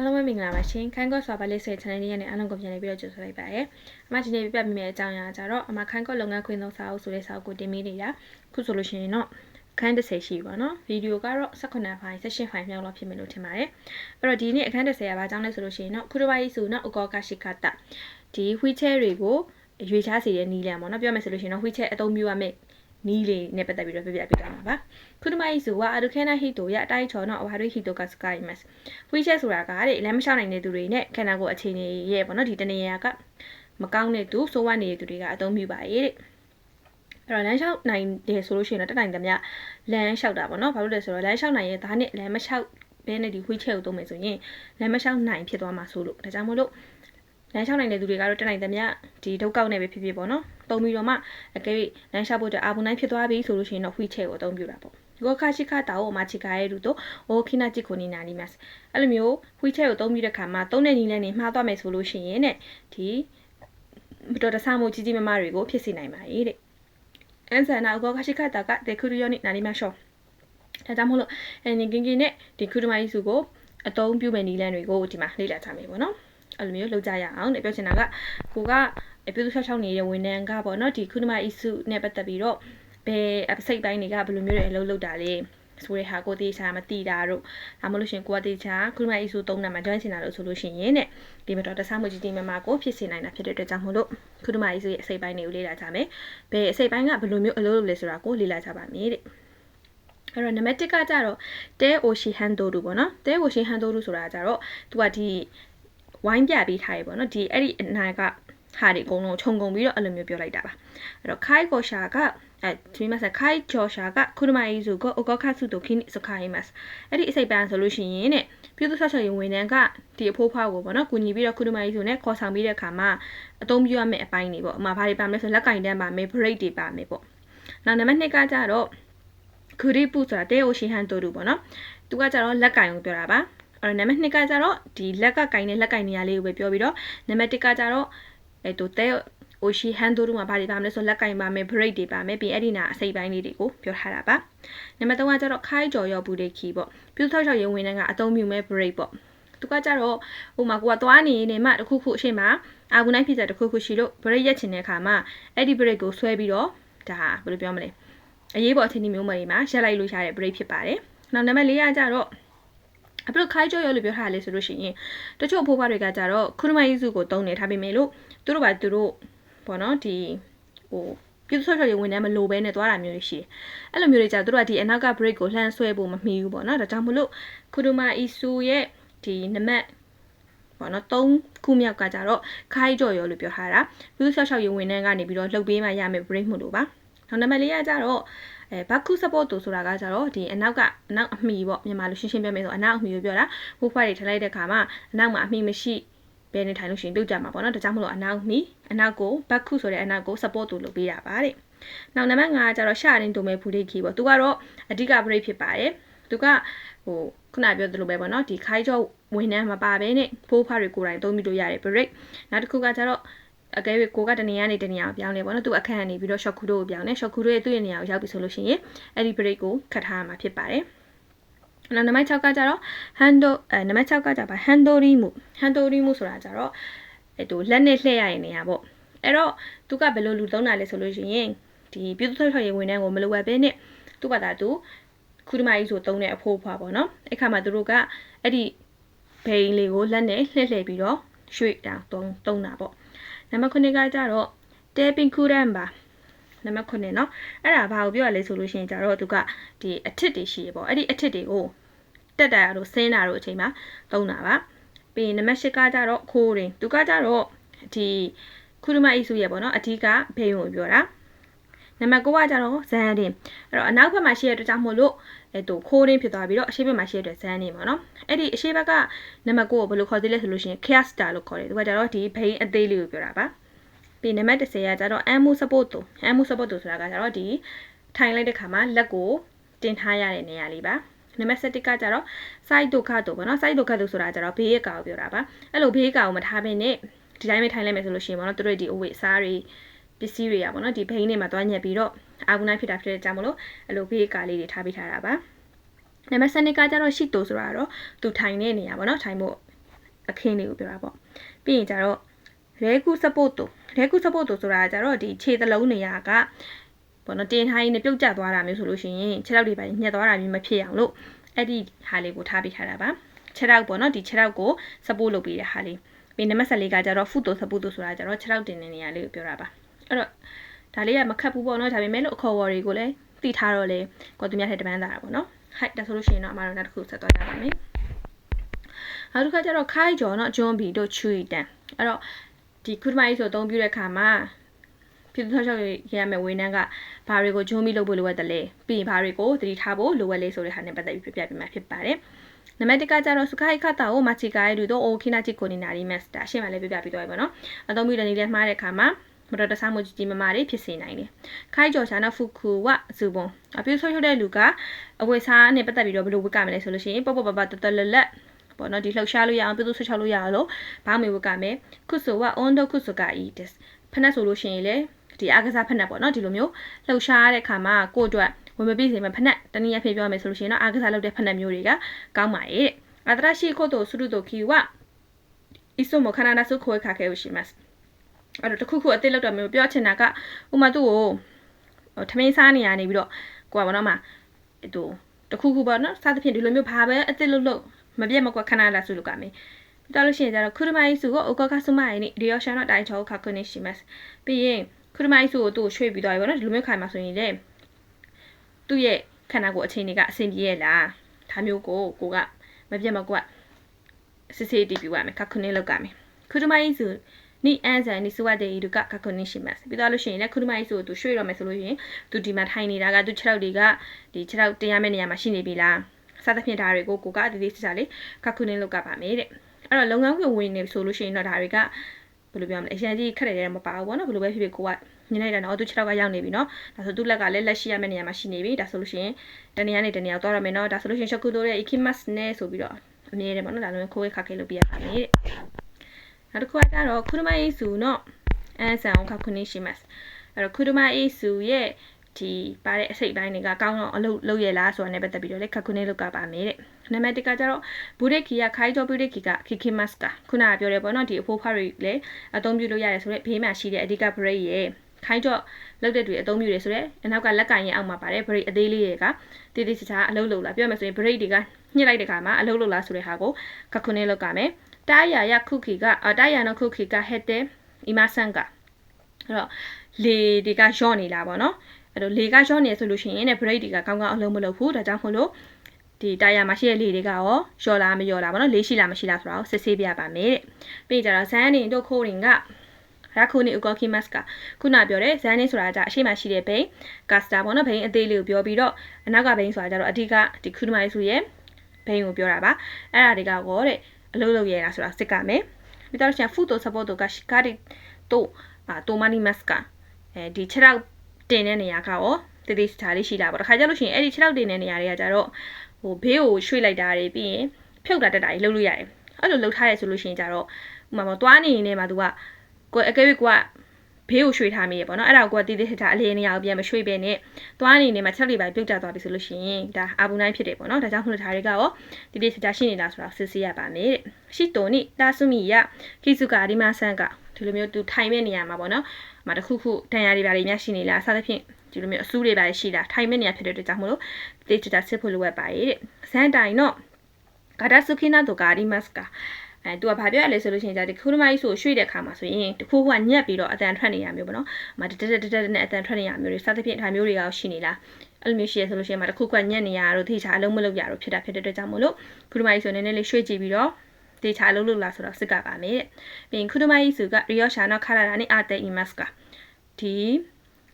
အားလုံးပဲမင်္ဂလာပါရှင်ခိုင်းကော့ဆွာပါလေးဆွေ channel လေးနဲ့အားလုံးကိုပြန်လည်ပြီးတော့ကြိုဆိုလိုက်ပါရစေအမဒီနေ့ပြပြမိမယ့်အကြောင်းအရာကြတော့အမခိုင်းကော့လုပ်ငန်းခွင်သုံးစာအုပ်ဆိုတဲ့စာအုပ်ကိုတင်ပေးနေတာခုဆိုလို့ရှိရင်တော့အခန်း30ရှိပါတော့ဗီဒီယိုကတော့18ဖိုင်16ဖိုင်မြောက်လောက်ဖြစ်မယ်လို့ထင်ပါတယ်အဲ့တော့ဒီနေ့အခန်း30ကဘာကြောင်းလဲဆိုလို့ရှိရင်တော့ခုတစ်ပိုင်းဆိုတော့အကောကရှိခတာဒီ wheelchair တွေကိုရွေချစေတဲ့နီးလန်ပေါ့နော်ပြောမယ်ဆိုလို့ရှိရင်တော့ wheelchair အသုံးပြုရမယ့် နီးလေးနဲ့ပတ်သက်ပြီးတော့ပြပြပေးသွားမှာပါခုနမကြီးဆိုကအဒုခဲနာဟီတိုရအတိုင်းချော်တော့အဝါရီဟီတိုကစကိုင်းမတ်ဝီချက်ဆိုတာကတဲ့လမ်းမလျှောက်နိုင်တဲ့သူတွေနဲ့ခန္ဓာကိုယ်အခြေအနေရဲ့ပေါ့နော်ဒီတနေရာကမကောင်းတဲ့သူစိုးဝါနေတဲ့သူတွေကအသုံးပြုပါရဲ့တဲ့အဲ့တော့လမ်းလျှောက်နိုင်တယ်ဆိုလို့ရှိရင်တော့တက်နိုင်သမျှလမ်းလျှောက်တာပေါ့နော်ဘာလို့လဲဆိုတော့လမ်းလျှောက်နိုင်ရဲ့ဒါနဲ့လမ်းမလျှောက်ဘဲနဲ့ဒီဝီချက်ကိုသုံးမယ်ဆိုရင်လမ်းမလျှောက်နိုင်ဖြစ်သွားမှာဆိုလို့ဒါကြောင့်မို့လို့လမ်းလျှောက်နိုင်တဲ့သူတွေကတော့တက်နိုင်သမျှဒီဒုက္ကောက်နဲ့ပဲဖြစ်ဖြစ်ပေါ့နော် တုံးပြီးတော့မှအကယ်၍လမ်းလျှောက်ဖို့အတွက်အာဘူးနိုင်ဖြစ်သွားပြီဆိုလို့ရှိရင်တော့ wheelchair ကိုအသုံးပြုတာပေါ့ဒီကခါရှိခတာကိုအမချီကာရဲလူတို့โอခိနာချီကိုနီနာနီမတ်အဲ့လိုမျိုး wheelchair ကိုအသုံးပြုတဲ့ခါမှာသုံးတဲ့ညီလန်းနေမှားသွားမယ်ဆိုလို့ရှိရင်တဲ့ဒီမတော်တဆမှုကြီးကြီးမားမားတွေကိုဖြစ်စေနိုင်ပါရဲ့တဲ့အန်ဆန်နာကိုခါရှိခတာကဒေခုရီယောနီနာနီမရှောဒါကြောင့်မို့လို့အဲနေကင်ကင်နဲ့ဒီခုဒမိုင်းစုကိုအသုံးပြုမဲ့နီလန်းတွေကိုဒီမှာလေ့လာကြမယ်ပေါ့နော်အဲ့လိုမျိုးလုပ်ကြရအောင်တဲ့ပြောချင်တာကကိုက ပြည်သူ့66နေတဲ့ဝန်ထမ်းကပေါ့နော်ဒီခုနမအီစုနဲ့ပတ်သက်ပြီးတော့ဘယ်အစိတ်ပိုင်းတွေကဘယ်လိုမျိုးတွေအလုပ်လုပ်တာလဲဆိုတဲ့ဟာကိုတေချာမသိတာတို့ဒါမှမဟုတ်ရှင်ကိုကတေချာခုနမအီစုသုံးနာမှာ join ချင်တာလို့ဆိုလို့ရှိရင်တဲ့ဒီမတော်တဆမှုကြီးကြီးမမကိုဖြစ်စေနိုင်တာဖြစ်တဲ့အတွက်ကြောင့်မို့လို့ခုနမအီစုရဲ့အစိတ်ပိုင်းတွေကိုလေ့လာကြမယ်ဘယ်အစိတ်ပိုင်းကဘယ်လိုမျိုးအလုပ်လုပ်လဲဆိုတာကိုလေ့လာကြပါမယ်တဲ့အဲ့တော့နံပါတ်1ကကြတော့တဲအိုရှီဟန်ဒိုဒူပေါ့နော်တဲအိုရှီဟန်ဒိုဒူဆိုတာကြတော့သူကဒီဝိုင်းပြပေးထားရေပေါ့နော်ဒီအဲ့ဒီအနာက ဟာတွေအကုန်လုံးခြုံငုံပြီးတော့အဲ့လိုမျိုးပြောလိုက်တာပါအဲ့တော့ခိုင်ကိုရှာကအဲဒီမှာဆက်ခိုင်ဂျော်ရှာကခုနမအီဇူကိုအကောခတ်စုတို့ခိနိစခိုင်မတ်အဲ့ဒီအစိပ်ပန်းဆိုလို့ရှိရင်တဲ့ပြုစုဆော့ချရင်ဝန်ထမ်းကဒီအဖိုးဖွားကိုပေါ့နော်ကုညီပြီးတော့ခုနမအီဇူနဲ့ခေါ်ဆောင်ပြီးတဲ့အခါမှာအသုံးပြုရမယ့်အပိုင်းတွေပေါ့အမှာဘာတွေပါမလဲဆိုလက်ကင်တန်းပါမယ် break တွေပါမယ်ပေါ့နောက်နံပါတ်2ကကြတော့ခူရီပူဆိုတာတဲအိုရှိဟန်တိုတူပေါ့နော်သူကကြတော့လက်ကင်ကိုပြောတာပါအဲ့တော့နံပါတ်2ကကြတော့ဒီလက်ကကင်တဲ့လက်ကင်နေရာလေးကိုပဲပြောပြီးတော့နံပါတ်1ကကြတော့ အဲတူတဲအိုရှိဟန်ဒိုတို့မှာဗားတွေပါမလဲဆိုလက်ကင်ပါမယ် break တွေပါမယ်ပြီးအဲ့ဒီနာအစိပ်ပိုင်းလေးတွေကိုပြောထားတာပါနံပါတ်3ကကျတော့ခိုင်းကြော်ရောဘူးတွေခီပေါ့ပြုထောက်ချောက်ရုံဝင်တဲ့ကအသုံးပြုမဲ့ break ပေါ့သူကကြတော့ဟိုမှာကိုကသွားနေနေမှတခုခုအရှိမအာဂူနိုင်ဖြစ်တဲ့တခုခုရှိလို့ break ရက်ချင်တဲ့အခါမှာအဲ့ဒီ break ကိုဆွဲပြီးတော့ဒါဘယ်လိုပြောမလဲအရေးပေါ်အချိန်မျိုးမှတွေမှာရက်လိုက်လို့ရတဲ့ break ဖြစ်ပါတယ်နောက်နံပါတ်4ကကြတော့ အပလို့ခိုင်းကြောရောလို့ပြောထားလေဆိုလို့ရှိရင်တချို့ဖိုးဖွားတွေကကြတော့ခုနမကြီးစုကိုတုံးနေထားပေမဲ့လို့သူတို့ကသူတို့ပေါ့နော်ဒီဟိုပြုစုဆော့ချော်ရေးဝင်နေမလိုပဲနဲ့သွားတာမျိုးတွေရှိတယ်။အဲ့လိုမျိုးတွေကြာသူတို့ကဒီအနောက်က break ကိုလှမ်းဆွဲဖို့မမီဘူးပေါ့နော်။ဒါကြောင့်မလို့ခုဒူမာအီဆူရဲ့ဒီနမက်ပေါ့နော်၃ခုမြောက်ကကြတော့ခိုင်းကြော်ရောလို့ပြောထားတာပြုစုဆော့ချော်ရေးဝင်နေကနေပြီးတော့လှုပ်ပေးမှရမယ် break မှုလို့ပါ။နောက်နံပါတ်၄ကကြတော့ အဲဘတ်ခု support တူဆိုတာကကြတော့ဒီအနောက်ကအနောက်အမီပေါ့မြန်မာလိုရှင်းရှင်းပြောမယ်ဆိုအနောက်အမီကိုပြောတာဟိုဖွားတွေထလိုက်တဲ့ခါမှာအနောက်မှာအမီမရှိဘယ်နေထိုင်လို့ရှိရင်ပြုတ်ကြမှာပေါ့နော်ဒါကြောင့်မလို့အနောက်မီအနောက်ကိုဘတ်ခုဆိုတဲ့အနောက်ကို support တူလုပ်ပေးတာပါတဲ့နောက်နံပါတ်5ကကြတော့ရှာရင်ဒိုမဲဖူလေးခီပေါ့သူကတော့အဓိက break ဖြစ်ပါတယ်သူကဟိုခုနပြောသလိုပဲပေါ့နော်ဒီခိုင်းကြောဝင်နှမ်းမပါဘဲနဲ့ဖိုးဖွားတွေကိုယ်တိုင်သုံးပြီးလို့ရတယ် break နောက်တစ်ခုကကြတော့ အကယ်၍ကိုကတနေရာနေတနေရာကိုပြောင်းနေပေါ့နော်သူအခန့်ကနေပြီးတော့ shock ခုတို့ကိုပြောင်းနေ shock ခုတို့ရဲ့သူ့ရဲ့နေရာကိုရောက်ပြီဆိုလို့ရှိရင်အဲ့ဒီ break ကိုခတ်ထားမှာဖြစ်ပါတယ်နောက်နံပါတ်6ကကြတော့ handle အဲနံပါတ်6ကကြပါ handle remove handle remove ဆိုတာကြတော့အဲတူလက်နဲ့လှည့်ရရင်နေရာပေါ့အဲ့တော့သူကဘယ်လိုလူသုံးတာလဲဆိုလို့ရှိရင်ဒီပြုစုထွက်ရေးဝင်တန်းကိုမလိုအပ်ဘဲနဲ့သူ့ဘာသာသူခုဒီမကြီးဆိုသုံးတဲ့အဖိုးဖွားပေါ့နော်အဲ့ခါမှာသူတို့ကအဲ့ဒီဘိန်းလေးကိုလက်နဲ့လှည့်လှည့်ပြီးတော့ရွှေ့တာသုံးသုံးတာပေါ့ နံပါတ်9ကကြတော့တဲပင်ကူရန်ပါနံပါတ်9เนาะအဲ့ဒါဘာကိုပြောရလဲဆိုလို့ရှိရင်ကြတော့သူကဒီအထစ်တွေရှိရပေါ့အဲ့ဒီအထစ်တွေကိုတက်တာတို့ဆင်းတာတို့အချိန်မှာသုံးတာပါပြီးရင်နံပါတ်10ကကြတော့ခိုးရင်သူကကြတော့ဒီခုရမအိစုရဲ့ပေါ့နော်အဓိကဘေးုံကိုပြောတာ နံပါတ်9ကကြတော့ဇန်ရင်အဲ့တော့အနောက်ဘက်မှာရှိရတဲ့ကြောင့်မို့လို့အဲတူခိုးရင်းဖြစ်သွားပြီးတော့အရှိဘက်မှာရှိရတဲ့ဇန်နေပေါ့နော်အဲ့ဒီအရှိဘက်ကနံပါတ်9ကိုဘယ်လိုခေါ်သေးလဲဆိုလို့ရှိရင် caster လို့ခေါ်တယ်သူကကြတော့ဒီဘိန်းအသေးလေးကိုပြောတာပါပြီးနံပါတ်10ကကြတော့ ammo support တူ ammo support တူဆိုတာကကြတော့ဒီထိုင်လိုက်တဲ့ခါမှာလက်ကိုတင်ထားရတဲ့နေရာလေးပါနံပါတ်7ကကြတော့ side ဒုက္ခတူပေါ့နော် side ဒုက္ခတူဆိုတာကြတော့ဘေးရကာကိုပြောတာပါအဲ့လိုဘေးကာကိုမထားဘဲနဲ့ဒီတိုင်းပဲထိုင်လိုက်မယ်ဆိုလို့ရှိရင်ပေါ့နော်တို့တွေဒီအဝတ်အစားတွေ ပစ္စည်းတွေကပေါ့နော်ဒီဘိန်းတွေမှာတွားညက်ပြီးတော့အာဂုနိုင်ဖြစ်တာဖြစ်တဲ့ကြောင့်မလို့အဲ့လိုဘေးကာလေးတွေထားပေးထားတာပါနံပါတ်7ကကြတော့ရှိတိုဆိုတာကတော့သူထိုင်တဲ့နေရာပေါ့နော်ထိုင်ဖို့အခင်းလေးကိုပြောတာပေါ့ပြီးရင်ကျတော့ရဲကူ support တို့ရဲကူ support တို့ဆိုတာကျတော့ဒီခြေသလုံးနေရာကပေါ့နော်တင်ထားရင်းနဲ့ပြုတ်ကျသွားတာမျိုးဆိုလို့ရှိရင်ခြေထောက်တွေပါညှက်သွားတာမျိုးမဖြစ်အောင်လို့အဲ့ဒီဟာလေးကိုထားပေးထားတာပါခြေထောက်ပေါ့နော်ဒီခြေထောက်ကို support လုပ်ပေးတဲ့ဟာလေးပြီးနံပါတ်14ကကျတော့ foot တို့ support တို့ဆိုတာကျတော့ခြေထောက်တင်တဲ့နေရာလေးကိုပြောတာပါ အဲ့တော့ဒါလေးကမခတ်ဘူးပေါ့နော်ဒါပေမဲ့လို့အခေါ်ဝေါ်တွေကိုလည်းသိထားတော့လေကိုသူများထက်တပန်းတာပေါ့နော်ဟိုက်ဒါဆိုလို့ရှိရင်တော့အမတို့နောက်တစ်ခုဆက်သွားကြပါမယ်နောက်တစ်ခါကျတော့ခိုင်းကျော်နော်ဂျွန်ဘီတို့ချူရီတန်အဲ့တော့ဒီခုတမိုင်းဆိုအသုံးပြုတဲ့ခါမှာပြည်သူ့ထောက်ချောက်ရရမယ်ဝင်းနှန်းကဘာတွေကိုဂျွန်ဘီလုပ်ဖို့လိုအပ်တယ်လဲပြီးရင်ဘာတွေကိုသတိထားဖို့လိုအပ်လဲဆိုတဲ့ဟာနဲ့ပတ်သက်ပြီးပြပြပြမှာဖြစ်ပါတယ်နံပါတ်1ကကျတော့စကိုင်းခတ်တာကိုမချီကိုင်းလူတို့အိုခိနာချီကိုနီနာရီမက်စတာရှေ့မှာလည်းပြပြပြီးသွားပြီပေါ့နော်အသုံးပြုတဲ့နည်းလေးမှားတဲ့ခါမှာ မတော်တဆမှုကြီးကြီးမားမားတွေဖြစ်စေနိုင်တယ်။ခိုင်ကျော်ရှာနာဖူကူဝဇူဘွန်အပြည့်ဆွဲထုတ်တဲ့လူကအဝတ်စားနဲ့ပတ်သက်ပြီးတော့ဘယ်လိုဝတ်ကမလဲဆိုလို့ရှိရင်ပေါ့ပေါ့ပပတတလလက်ပေါ့နော်ဒီလှုပ်ရှားလို့ရအောင်ပြည့်စုံဆွချလို့ရအောင်လို့ဘာမှမဝတ်ကမယ်ခုဆိုဝအွန်ဒိုခုဆိုကဤဒစ်ဖက်နဲ့ဆိုလို့ရှိရင်လေဒီအားကစားဖက်နဲ့ပေါ့နော်ဒီလိုမျိုးလှုပ်ရှားတဲ့ခါမှာကိုယ့်အတွက်ဝင်မပြည့်စေမဲ့ဖက်နဲ့တနည်းအားဖြင့်ပြောရမယ်ဆိုလို့ရှိရင်တော့အားကစားလုပ်တဲ့ဖက်နဲ့မျိုးတွေကကောင်းပါရဲ့အတရရှိခို့တို့ဆုရုတို့ခီဝအစ်ဆိုမခနာနာဆုခွေခါခဲလို့ရှိます အဲ့တော့တခုခုအစ်စ်လောက်တော့မျိုးပြောချင်တာကဥမာသူ့ကိုထမင်းစားနေရနေပြီးတော့ကိုကဘာလို့မှတူတခုခုပေါ့နော်စသဖြင့်ဒီလိုမျိုးဘာပဲအစ်စ်လို့လို့မပြတ်မကွက်ခဏလာဆုလို့ကမယ်တော်လို့ရှိရင်ကျတော့ခုရမိုင်းစုကိုအိုကောကဆုမရင်းဒီရောရှန်တော့တိုင်ချောခါခွနေရှိますပြီးရင်ခုရမိုင်းစုကိုသူ့ကိုရွှေ့ပြီးသွားပြီပေါ့နော်ဒီလိုမျိုးခိုင်မှာဆိုရင်လေသူ့ရဲ့ခန္ဓာကိုယ်အခြေအနေကအဆင်ပြေရဲ့လားဒါမျိုးကိုကိုကမပြတ်မကွက်စစ်စစ်တီးပြရမယ်ခါခွနေလောက်ကမယ်ခုရမိုင်းစု နိအန်ဆန်နိစဝတဲ့ဒီကကကွန်ရှိမတ်ပြီးတော့လို့ရှိရင်လည်းခုနမကြီးဆိုသူရွှေ့တော့မယ်ဆိုလို့ရှိရင်သူဒီမှာထိုင်နေတာကသူ6လောက်တွေကဒီ6လောက်တရားမဲ့နေရာမှာရှိနေပြီလားစသဖြင့်ဒါတွေကိုကိုကအသေးသေးစစလေးကကွန်နေလောက်ကပါမယ်တဲ့အဲ့တော့လုပ်ငန်းခွင်ဝင်နေဆိုလို့ရှိရင်တော့ဒါတွေကဘယ်လိုပြောမလဲအရင်ကြီးခက်တယ်တယ်မပါဘူးပေါ့နော်ဘယ်လိုပဲဖြစ်ဖြစ်ကိုကညနေတိုင်းတော့သူ6လောက်ကရောက်နေပြီနော်ဒါဆိုသူလက်ကလည်းလက်ရှိရမယ့်နေရာမှာရှိနေပြီဒါဆိုလို့ရှိရင်တနေရာနဲ့တနေရာသွားရမယ်နော်ဒါဆိုလို့ရှိရင်ရှက်ကူတိုရဲ့ ikimas နဲ့ဆိုပြီးတော့အမြဲတမ်းပေါ့နော်ဒါလည်းခိုးခါခဲလို့ပြရပါမယ်တဲ့ နောက်တစ်ခုကကြတော့ခုရမအေးစုနော်အန်ဆန်ခခုနေရှိますအဲ့တော့ခုရမအေးစုရဲ့ဒီပါတဲ့အစိတ်ပိုင်းတွေကကောင်းတော့အလုပ်လုပ်ရလားဆိုတာနဲ့ပတ်သက်ပြီးတော့လေခခုနေလောက်ကပါမယ်တဲ့နံပါတ်1ကကြတော့ဘူရက်ခီကခိုင်းကျော်ဘူရက်ခီကခီခီမတ်ကခုနကပြောတယ်ပေါ့နော်ဒီအဖိုးဖားတွေလည်းအသုံးပြုလို့ရတယ်ဆိုတော့ဘေးမှာရှိတဲ့အဓိကဘရိတ်ရဲ့ခိုင်းကြော့လောက်တဲ့တွေအသုံးပြုတယ်ဆိုတော့အနောက်ကလက်ကင်ရဲ့အောက်မှာပါတယ်ဘရိတ်အသေးလေးတွေကတိတိကျကျအလုပ်လုပ်လာပြောမယ်ဆိုရင်ဘရိတ်တွေကညှစ်လိုက်တဲ့ခါမှာအလုပ်လုပ်လာဆိုတဲ့ဟာကိုခခုနေလောက်ကမယ် တာယာယခုခီကအတာယာနခုခီကဟက်တဲ့အီမာဆန်ကအဲ့တော့လေတွေကညော့နေလာပါတော့အဲ့တော့လေကညော့နေဆိုလို့ရှိရင်ね brake တွေကကောင်းကောင်းအလုံးမလုပ်ဘူးဒါကြောင့်မို့လို့ဒီတာယာမှာရှိတဲ့လေတွေကရောလျှော်လားမလျှော်လားဗောနော်လေးရှိလားမရှိလားဆိုတာကိုစစ်ဆေးပြပါမယ်တဲ့ပြီးကြတော့ဇန်နေတို့ခိုးရင်ကရာခုနီဥကော်ကီမတ်ကခုနပြောတဲ့ဇန်နေဆိုတာကြအရှိမရှိတဲ့ဘိန်းကစတာပေါ့နော်ဘိန်းအသေးလေးကိုပြောပြီးတော့အနောက်ကဘိန်းဆိုတာကြတော့အဓိကဒီခုနမိုင်းစုရဲ့ဘိန်းကိုပြောတာပါအဲ့ဒါတွေကရောတဲ့ အလုပ်လုပ်ရတာဆိုတာစစ်ကမယ်ပြီးတော့ရှင် food တို့ support တို့က shikari တို့အာ tomani maska အဲဒီ6လောက်တင်တဲ့နေရာကရောတည်တည်ထားလေးရှိတာပေါ့တခါကျလို့ရှိရင်အဲ့ဒီ6လောက်တင်တဲ့နေရာတွေကကြတော့ဟိုဘေးကိုရွှေ့လိုက်တာတွေပြီးရင်ဖြုတ်တာတက်တာတွေလုပ်လို့ရတယ်အဲ့လိုလုပ်ထားရဆိုလို့ရှိရင်ကြတော့ဥပမာပေါ့သွားနေရင်လည်းမသူကကိုယ်အကယ်၍ကိုက ဘေးကိုရွှေ့ထားမိရပေါ့နော်အဲ့ဒါကိုကတည်တည်ထထအလေးနေရာကိုပြန်မရွှေ့ပဲနဲ့သွားနေနေမှာချက်လေးပိုင်းပြုတ်ကျသွားပြီဆိုလို့ရှိရင်ဒါအာဘူးနိုင်ဖြစ်တယ်ပေါ့နော်ဒါကြောင့်မလို့ဒါတွေကရောတည်တည်ထထရှိနေတာဆိုတာစစ်ဆေးရပါမယ်တဲ့ရှိတိုနိတာဆုမီယခိစုကာဒီမာဆန်ကဒီလိုမျိုးသူထိုင်မဲ့နေရာမှာပေါ့နော်မတခုခုတန်ရာတွေပါတွေများရှိနေလားစသဖြင့်ဒီလိုမျိုးအဆူးတွေပါရှိတာထိုင်မဲ့နေရာဖြစ်တဲ့အတွက်ကြောင့်မလို့တည်တည်ထထစစ်ဖို့လိုအပ်ပါရဲ့တဲ့ဇန်တိုင်တော့ဂါဒါဆုခိနာတိုကာဒီမတ်ကာ အဲသူကဘာပြောရလဲဆိုလို့ရှိရင်じゃဒီခုနမကြီးဆိုရွှေ့တဲ့ခါမှာဆိုရင်တခုခုကညက်ပြီးတော့အတန်ထွက်နေရမျိုးပေါ့နော်။မတတက်တက်တက်နဲ့အတန်ထွက်နေရမျိုးတွေစသဖြင့်ဒါမျိုးတွေကရှိနေလား။အဲ့လိုမျိုးရှိရဆိုလို့ရှိရင်မတခုခုကညက်နေရတော့ထိချာအလုံးမလုပ်ရတော့ဖြစ်တာဖြစ်တဲ့အတွက်ကြောင့်မို့လို့ခုနမကြီးဆိုနည်းနည်းလေးရွှေ့ကြည့်ပြီးတော့တေချာလုံးလို့လားဆိုတော့စစ်ကပါမယ်တဲ့။ပြီးရင်ခုနမကြီးဆိုကရီယောရှာနောခလာရာနဲ့အာတေအီမတ်ကဒီ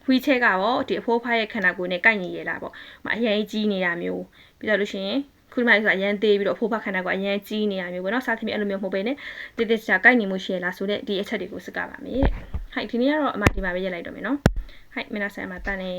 ဝီချက်ကရောဒီအဖိုးဖားရဲ့ခန္ဓာကိုယ်နဲ့ကိုက်ညီရလားပေါ့။မအရင်ကြီးနေတာမျိုးပြီးတော့လို့ရှိရင် ခုနကဆိုတာအရန်သေးပြီးတော့အဖိုးဖခန္ဓာကအရန်ကြီးနေရမျိုးပေါ့နော်စားသဖြင့်အဲ့လိုမျိုးမဟုတ်ဘဲနဲ့တည်တည်ချာကိုက်ညီမှုရှိရလားဆိုတဲ့ဒီအချက်တွေကိုစကပါမယ်တဲ့ဟိုက်ဒီနေ့ကတော့အမဒီမှာပဲရက်လိုက်တော့မယ်နော်ဟိုက်မင်းနာဆန်အမတန်နေ